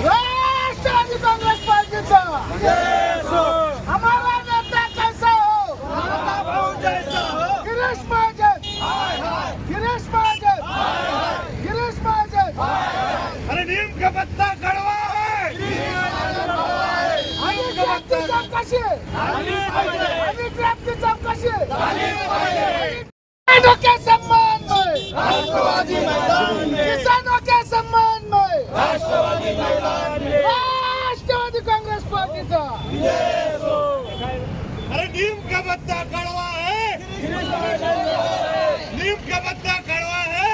राष्ट्रवादी काँग्रेस पार्टीचा. हमारा नेता कैसा हो? गिरीश महाजन. गिरीश महाजन. गिरीश महाजन. अरे नीम का पत्ता कड़वा है। आणि ट्रॅपची चौकशी आणि ट्रॅपची चौकशी किसानों के सम्मान में किसानों के सम्मान में राष्ट्रवादी काँग्रेस पार्टीचा अरे नीम का पत्ता कड़वा है? नीम का पत्ता कड़वा है?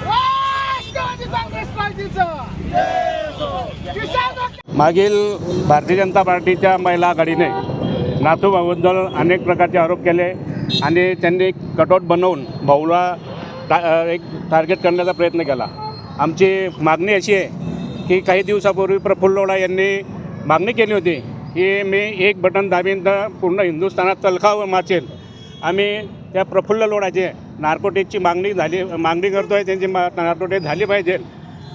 राष्ट्रवादी काँग्रेस पार्टीचा। किसानों के मागील भारतीय जनता पार्टीच्या महिला आघाडीने नाथू भाऊबद्दल अनेक प्रकारचे आरोप केले. आणि त्यांनी कटआउट बनवून भाऊला टा एक टार्गेट करण्याचा प्रयत्न केला. आमची मागणी अशी आहे की काही दिवसापूर्वी प्रफुल्ल लोढा यांनी मागणी केली होती की मी एक बटन दाबीन तर पूर्ण हिंदुस्थानात तलखाव माचेल. आम्ही त्या प्रफुल्ल लोढाचे नार्कोटिकची मागणी झाली मागणी करतो आहे त्यांची मा नार्कोटिक झाली पाहिजे.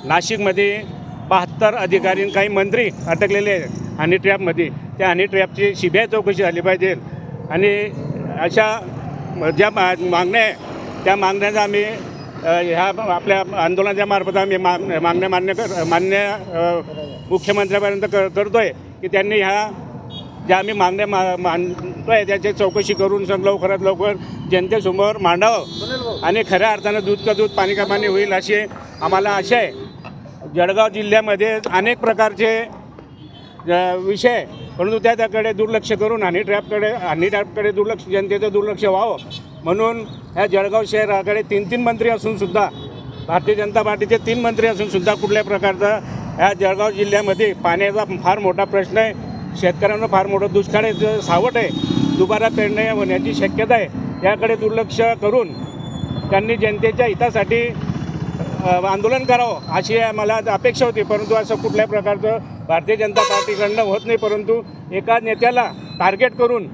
नाशिकमध्ये बहात्तर अधिकारी आणि काही मंत्री अटकलेले आहेत. हनी ट्रॅपमध्ये त्या हनी ट्रॅपची सी बी आय चौकशी झाली पाहिजे. आणि अशा ज्या मा मागण्या आहे त्या मागण्याचा आम्ही ह्या आपल्या आंदोलनाच्या मार्फत आम्ही माग मागण्या मान्य कर मान्य मुख्यमंत्र्यापर्यंत कर करतो आहे की त्यांनी ह्या ज्या आम्ही मागण्या मा मानतो आहे त्याची चौकशी करून सग लवकरात लवकर जनतेसमोर मांडावं आणि खऱ्या अर्थानं दूध का दूध पाणी का पाणी होईल अशी आम्हाला आशा आहे. जळगाव जिल्ह्यामध्ये अनेक प्रकारचे विषय. आहे. परंतु त्या त्याकडे दुर्लक्ष करून हनी ट्रॅपकडे हनी ट्रॅपकडे दुर्लक्ष जनतेचं दुर्लक्ष व्हावं. म्हणून ह्या जळगाव शहराकडे तीन तीन मंत्री असूनसुद्धा भारतीय जनता पार्टीचे तीन मंत्री असूनसुद्धा कुठल्या प्रकारचा ह्या जळगाव जिल्ह्यामध्ये पाण्याचा फार मोठा प्रश्न आहे. शेतकऱ्यांना फार मोठं दुष्काळ आहे. सावट आहे. दुबारा पेरण्या होण्याची शक्यता आहे. याकडे दुर्लक्ष करून त्यांनी जनतेच्या हितासाठी आंदोलन करावं अशी मला अपेक्षा होती परंतु असं कुठल्या प्रकारचं भारतीय जनता पार्टीकडनं होत नाही परंतु एका नेत्याला टार्गेट करून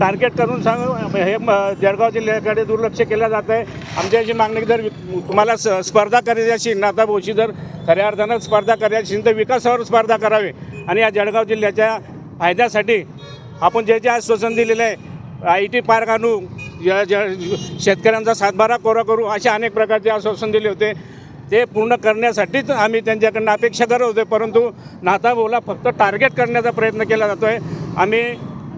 टार्गेट करून सांग हे म, जळगाव जिल्ह्याकडे दुर्लक्ष केलं जात आहे. आमची अशी मागणी जर तुम्हाला स स्पर्धा करायची असेल नाता भाऊशी जर खऱ्या अर्थानं स्पर्धा करायची असेल तर विकासावर स्पर्धा करावी. आणि या जळगाव जिल्ह्याच्या फायद्यासाठी आपण जे जे आश्वासन दिलेलं आहे आय टी पार्क आणू या ज शेतकऱ्यांचा सातबारा कोरा करू असे अनेक प्रकारचे आश्वासन दिले होते. ते पूर्ण करण्यासाठीच आम्ही त्यांच्याकडनं अपेक्षा करत होते परंतु नाथाभाऊला फक्त टार्गेट करण्याचा प्रयत्न केला जातो आहे आम्ही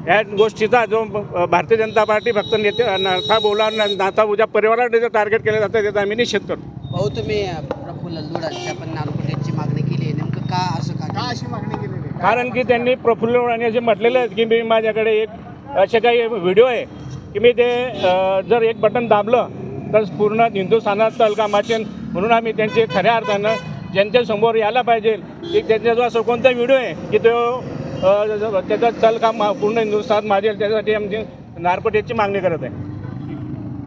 या गोष्टीचा जो भारतीय जनता पार्टी फक्त नेते नाथाभाऊला नाथाभाऊच्या परिवाराला जे टार्गेट केलं जातं त्याचा आम्ही निषेध करतो. भाऊ तुम्ही प्रफुल्ल लुडांची आपण नार्कोटिकची मागणी केली आहे. नेमकं का असं का का अशी मागणी आहे? कारण की त्यांनी प्रफुल्ल आणि असे म्हटलेले आहेत की मी माझ्याकडे एक असे काही व्हिडिओ आहे. की मी ते जर एक बटन दाबलं तर पूर्ण हिंदुस्थानात तलकामाचेल म्हणून आम्ही त्यांचे खऱ्या अर्थानं जनतेसमोर यायला पाहिजे की त्यांच्याजवळ जो असं कोणता व्हिडिओ आहे की तो त्याचा तलका पूर्ण हिंदुस्थानात माजेल त्याच्यासाठी आमची नारपटेची मागणी करत आहे.